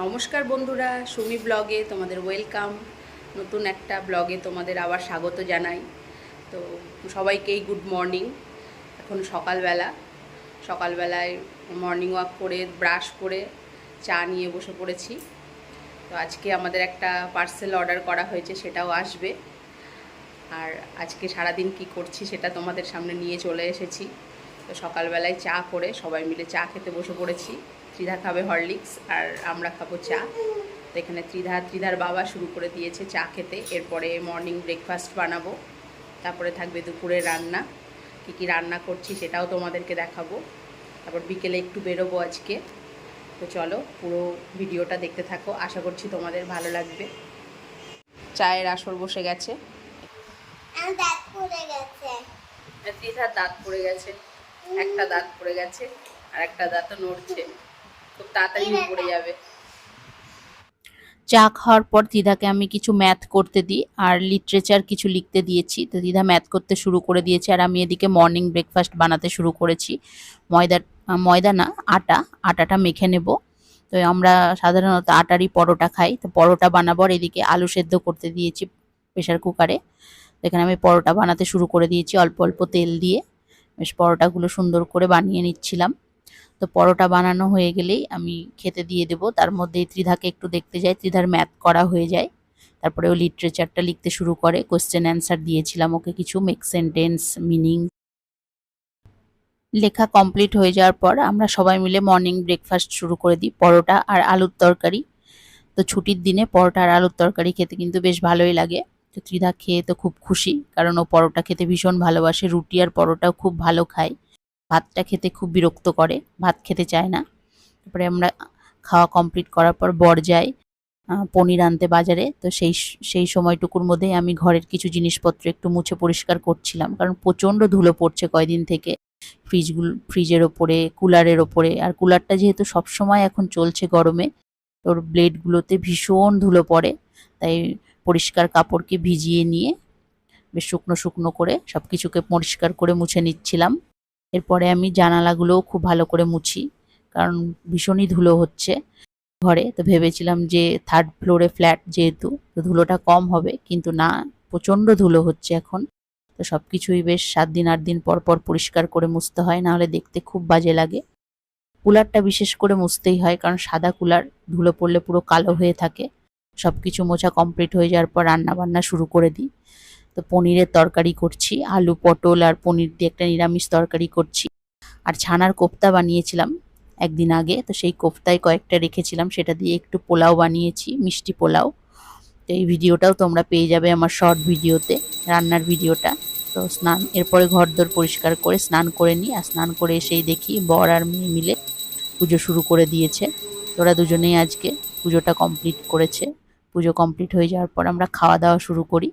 নমস্কার বন্ধুরা, সুমি ব্লগে তোমাদের ওয়েলকাম নতুন একটা ব্লগে তোমাদের আবার স্বাগত জানাই। তো সবাইকেই গুড মর্নিং এখন সকালবেলা। সকালবেলায় মর্নিং ওয়াক করে ব্রাশ করে, চা নিয়ে বসে পড়েছি। তো আজকে আমাদের একটা পার্সেল অর্ডার করা হয়েছে, সেটাও আসবে। আর আজকে সারাদিন কি করছি সেটা তোমাদের সামনে নিয়ে চলে এসেছি। তো সকালবেলায় চা করে সবাই মিলে চা খেতে বসে পড়েছি। ত্রিধা খাবে হরলিক্স আর আমরা খাব চা। তো এখানে ত্রিধা ত্রিধার বাবা শুরু করে দিয়েছে চা খেতে। এরপরে মর্নিং ব্রেকফাস্ট বানাবো। তারপরে থাকবে দুপুরের রান্না। কী কী রান্না করছি সেটাও তোমাদেরকে দেখাবো। তারপর বিকেলে একটু বেরোবো আজকে। তো চলো পুরো ভিডিওটা দেখতে থাকো। আশা করছি তোমাদের ভালো লাগবে। চায়ের আসর বসে গেছে। ত্রিধার দাঁত পড়ে গেছে। একটা দাঁত পড়ে গেছে আর একটা দাঁতও নড়ছে। খুব তাড়াতাড়ি পড়ে যাবে। চা খাওয়ার পর দিদাকে আমি কিছু ম্যাথ করতে দিই, আর লিটারেচার কিছু লিখতে দিয়েছি। তো দিদা ম্যাথ করতে শুরু করে দিয়েছে, আর আমি এদিকে মর্নিং ব্রেকফাস্ট বানাতে শুরু করেছি। ময়দার ময়দা না, আটা, আটাটা মেখে নেব। তো আমরা সাধারণত আটারই পরোটা খাই, তো পরোটা বানাবো, আর এদিকে আলু সেদ্ধ করতে দিয়েছি প্রেশার কুকারে এখানে আমি পরোটা বানাতে শুরু করে দিয়েছি, অল্প অল্প তেল দিয়ে। বেশ, পরোটাগুলো সুন্দর করে বানিয়ে নিচ্ছিলাম। তো পরোটা বানানো হয়ে গেলেই আমি খেতে দিয়ে দেবো। তার মধ্যে ত্রিধাকে একটু দেখতে যাই, ত্রিধার ম্যাথ করা হয়ে যায়। তারপরে ও লিটারেচারটা লিখতে শুরু করে। কোয়েশ্চেন অ্যান্সার দিয়েছিলাম ওকে কিছু মেক সেন্টেন্স মিনিং লেখা কমপ্লিট হয়ে যাওয়ার পর আমরা সবাই মিলে মর্নিং ব্রেকফাস্ট শুরু করে দিই, পরোটা আর আলুর তরকারি। তো ছুটির দিনে পরোটা আর আলুর তরকারি খেতে কিন্তু বেশ ভালোই লাগে। তো ত্রিধা খেয়ে তো খুব খুশি, কারণ ও পরোটা খেতে ভীষণ ভালোবাসে। রুটি আর পরোটাও খুব ভালো খায়। ভাতটা খেতে খুব বিরক্ত করে, ভাত খেতে চায় না। তারপরে আমরা খাওয়া কমপ্লিট করার পর বর যাই পনির আনতে বাজারে। তো সেই সেই সময়টুকুর মধ্যেই আমি ঘরের কিছু জিনিসপত্র একটু মুছে পরিষ্কার করছিলাম, কারণ প্রচণ্ড ধুলো পড়ছে কয়দিন থেকে। ফ্রিজগুলো, ফ্রিজের ওপরে, কুলারের ওপরে। আর কুলারটা যেহেতু সবসময় এখন চলছে গরমে, তোর ব্লেডগুলোতে ভীষণ ধুলো পড়ে। তাই পরিষ্কার কাপড়কে ভিজিয়ে নিয়ে, বেশ শুকনো শুকনো করে সব কিছুকে পরিষ্কার করে মুছে নিচ্ছিলাম। এরপরে আমি জানালাগুলোও খুব ভালো করে মুছি, কারণ ভীষণই ধুলো হচ্ছে ঘরে। তো ভেবেছিলাম যে থার্ড ফ্লোরে ফ্ল্যাট যেহেতু, তো ধুলোটা কম হবে, কিন্তু না, প্রচণ্ড ধুলো হচ্ছে এখন। তো সব কিছুই বেশ সাত দিন, আট দিন পর পর পরিষ্কার করে মুছতে হয় নাহলে দেখতে খুব বাজে লাগে। কুলারটা বিশেষ করে মুছতেই হয়, কারণ সাদা কুলার, ধুলো পড়লে পুরো কালো হয়ে থাকে। সব কিছু মোছা কমপ্লিট হয়ে যাওয়ার পর রান্না বান্না শুরু করে দিই। তো পনিরের তরকারি করছি, আলু, পটল আর পনির দিয়ে একটা নিরামিষ তরকারি করছি। আর ছানার কোফতা বানিয়েছিলাম একদিন আগে, তো সেই কোফতায় কয়েকটা রেখেছিলাম, সেটা দিয়ে একটু পোলাও বানিয়েছি, মিষ্টি পোলাও। তো এই ভিডিওটাও তোমরা পেয়ে যাবে আমার শর্ট ভিডিওতে, রান্নার ভিডিওটা। তো স্নান, এরপরে ঘরদোর পরিষ্কার করে স্নান করে নিই, আর স্নান করে এসেই দেখি বর আর মেয়ে মিলে পুজো শুরু করে দিয়েছে। তোরা দুজনেই আজকে পুজোটা কমপ্লিট করেছে। পুজো কমপ্লিট হয়ে যাওয়ার পর আমরা খাওয়া দাওয়া শুরু করি।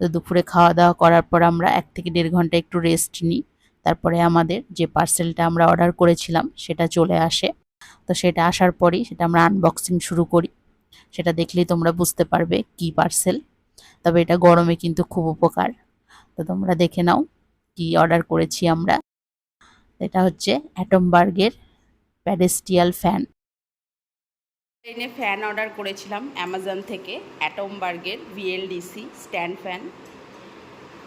তো দুপুরে খাওয়া দাওয়া করার পর আমরা এক থেকে দেড় ঘণ্টা একটু রেস্ট নিই। তারপরে আমাদের যে পার্সেলটা আমরা অর্ডার করেছিলাম, সেটা চলে আসে। তো সেটা আসার পরেই সেটা আমরা আনবক্সিং শুরু করি। সেটা দেখলেই তোমরা বুঝতে পারবে কি পার্সেল তবে এটা গরমে কিন্তু খুব উপকার। তো তোমরা দেখে নাও কি অর্ডার করেছি আমরা। এটা হচ্ছে অ্যাটমবার্গের প্যাডেস্টিয়াল ফ্যান ট্রেনে ফ্যান অর্ডার করেছিলাম অ্যামাজন থেকে অ্যাটমবার্গের ভিএলডিসি, স্ট্যান্ড ফ্যান।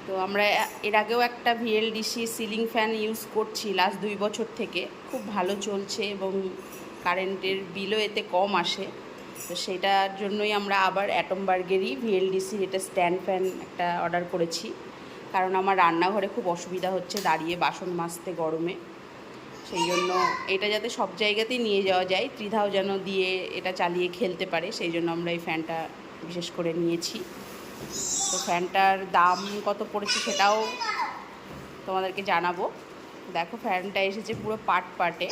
তো আমরা এর আগেও একটা ভিএলডিসি সিলিং ফ্যান ইউজ করছি লাস্ট দুই বছর থেকে। খুব ভালো চলছে এবং কারেন্টের বিলও এতে কম আসে। তো সেটার জন্যই আমরা আবার অ্যাটমবার্গেরই ভিএলডিসির এটা স্ট্যান্ড ফ্যান একটা অর্ডার করেছি। কারণ আমার রান্নাঘরে খুব অসুবিধা হচ্ছে, দাঁড়িয়ে বাসন মাজতে গরমে। সেই জন্য এটা যাতে সব জায়গাতেই নিয়ে যাওয়া যায়, ত্রিধাও যেন দিয়ে এটা চালিয়ে খেলতে পারে, সেই জন্য আমরা এই ফ্যানটা বিশেষ করে নিয়েছি। তো ফ্যানটার দাম কত পড়েছে সেটাও তোমাদেরকে জানাব। দেখো ফ্যানটা এসেছে পুরো পাট পাটে।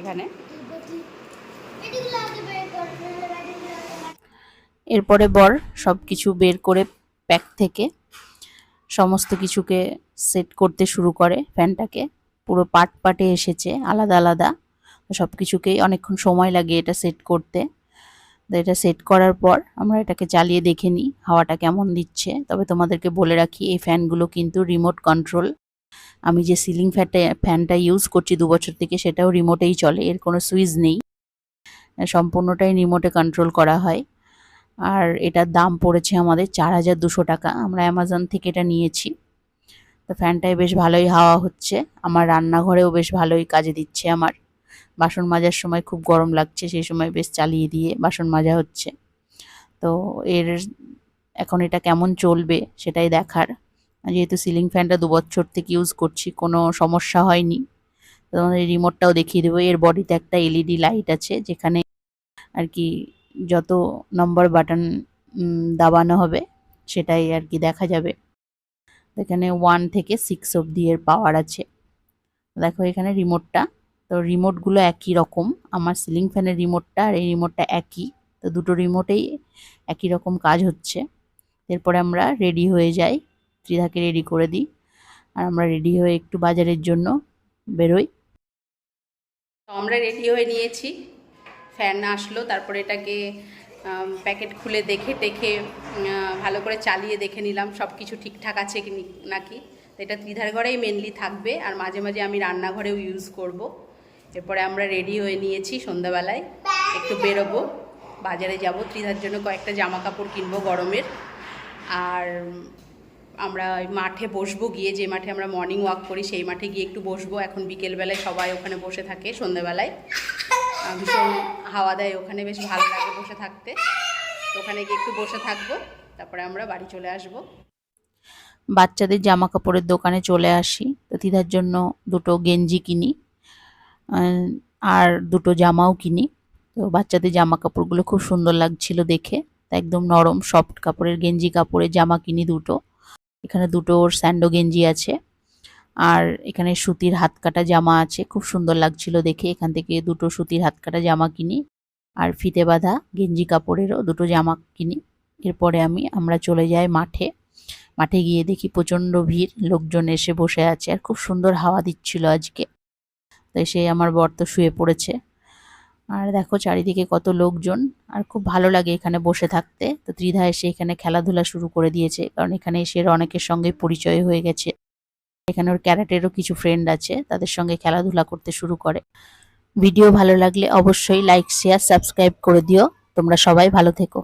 এখানে। এরপরে বর সব কিছু বের করে প্যাক থেকে সমস্ত কিছুকে সেট করতে শুরু করে ফ্যানটাকে। পুরো পাট পাটে এসেছে, আলাদা আলাদা। সব কিছুকেই অনেকক্ষণ সময় লাগে এটা সেট করতে। তো এটা সেট করার পর আমরা এটাকে চালিয়ে দেখে নিই হাওয়াটা কেমন দিচ্ছে। তবে তোমাদেরকে বলে রাখি, এই ফ্যানগুলো কিন্তু রিমোট কন্ট্রোল আমি যে সিলিং ফ্যানটা ফ্যানটা ইউজ করছি দু বছর থেকে, সেটাও রিমোটেই চলে, এর কোনো সুইচ নেই। সম্পূর্ণটাই রিমোটে কন্ট্রোল করা হয়। আর এটার দাম পড়েছে আমাদের চার হাজার দুশো টাকা। আমরা অ্যামাজন থেকে এটা নিয়েছি। তো ফ্যানটায় বেশ ভালোই হাওয়া হচ্ছে। আমার রান্নাঘরেও বেশ ভালোই কাজে দিচ্ছে আমার। বাসন মাজার সময় খুব গরম লাগছে, সেই সময় বেশ চালিয়ে দিয়ে বাসন মাজা হচ্ছে। তো এর এখন এটা কেমন চলবে সেটাই দেখার। যেহেতু সিলিং ফ্যানটা দু বছর থেকে ইউজ করছি, কোনো সমস্যা হয়নি। তোমাদের রিমোটটাও দেখিয়ে দেবো। এর বডিতে একটা এলইডি লাইট আছে, যেখানে আর কি যত নম্বর বাটন দাবানো হবে, সেটাই আর কি দেখা যাবে। এখানে ওয়ান থেকে সিক্স অবধি এর পাওয়ার আছে। দেখো এখানে রিমোটটা তো রিমোটগুলো একই রকম। আমার সিলিং ফ্যানের রিমোটটা আর এই রিমোটটা একই। তো দুটো রিমোটেই একই রকম কাজ হচ্ছে। এরপরে আমরা রেডি হয়ে যাই। ত্রিধাকে রেডি করে দিই। আর আমরা রেডি হয়ে একটু বাজারের জন্য বেরোই। আমরা রেডি হয়ে নিয়েছি। ফ্যান আসলো, তারপরে এটাকে প্যাকেট খুলে দেখে টেখে ভালো করে চালিয়ে দেখে নিলাম সব কিছু ঠিকঠাক আছে কি নাকি? এটা ত্রিধার ঘরেই মেনলি থাকবে, আর মাঝে মাঝে আমি রান্নাঘরেও ইউজ করব। এরপরে আমরা রেডি হয়ে নিয়েছি সন্ধ্যাবেলায়, একটু বেরোবো, বাজারে যাব। ত্রিধার জন্য কয়েকটা জামা কাপড় কিনবো গরমের, আর আমরা মাঠে বসবো গিয়ে, যে মাঠে আমরা মর্নিং ওয়াক করি, সেই মাঠে গিয়ে একটু বসবো। এখন বিকেলবেলায় সবাই ওখানে বসে থাকে সন্ধ্যেবেলায়। ভীষণ হাওয়া দেয় ওখানে, বেশ ভালো লাগে। বসে থাকতে। ওখানে গিয়ে একটু বসে থাকব, তারপরে আমরা বাড়ি চলে আসব। বাচ্চাদের জামা কাপড়ের দোকানে চলে আসি, তো দিদার জন্য দুটো গেঞ্জি কিনি আর দুটো জামাও কিনি। তো বাচ্চাদের জামা কাপড়গুলো খুব সুন্দর লাগছিল দেখে, তা একদম নরম, সফট কাপড়ের গেঞ্জি কাপড়ের জামা কিনি দুটো। এখানে দুটো ওর স্যান্ডো গেঞ্জি আছে, আর এখানে সুতির হাত কাটা জামা আছে, খুব সুন্দর লাগছিল দেখে। এখান থেকে দুটো সুতির হাত কাটা জামা কিনি। আর ফিতে বাঁধা গেঞ্জি কাপড়েরও দুটো জামা কিনি। এরপরে আমি, আমরা চলে যাই মাঠে। মাঠে গিয়ে দেখি প্রচণ্ড ভিড়, লোকজন এসে বসে আছে আর খুব সুন্দর হাওয়া দিচ্ছিল আজকে। তো এসে আমার বর তো শুয়ে পড়েছে। আর দেখো চারিদিকে কত লোকজন, আর খুব ভালো লাগে এখানে বসে থাকতে। তো ত্রিধা এসে এখানে খেলাধুলা শুরু করে দিয়েছে, কারণ এখানে এসে অনেকের সঙ্গে পরিচয় হয়ে গেছে। এখানে ওর ক্যারাটেরও কিছু ফ্রেন্ড আছে, তাদের সঙ্গে খেলাধুলা করতে শুরু করে। ভিডিও ভালো লাগলে অবশ্যই লাইক শেয়ার সাবস্ক্রাইব করে দিও। তোমরা সবাই ভালো থেকো।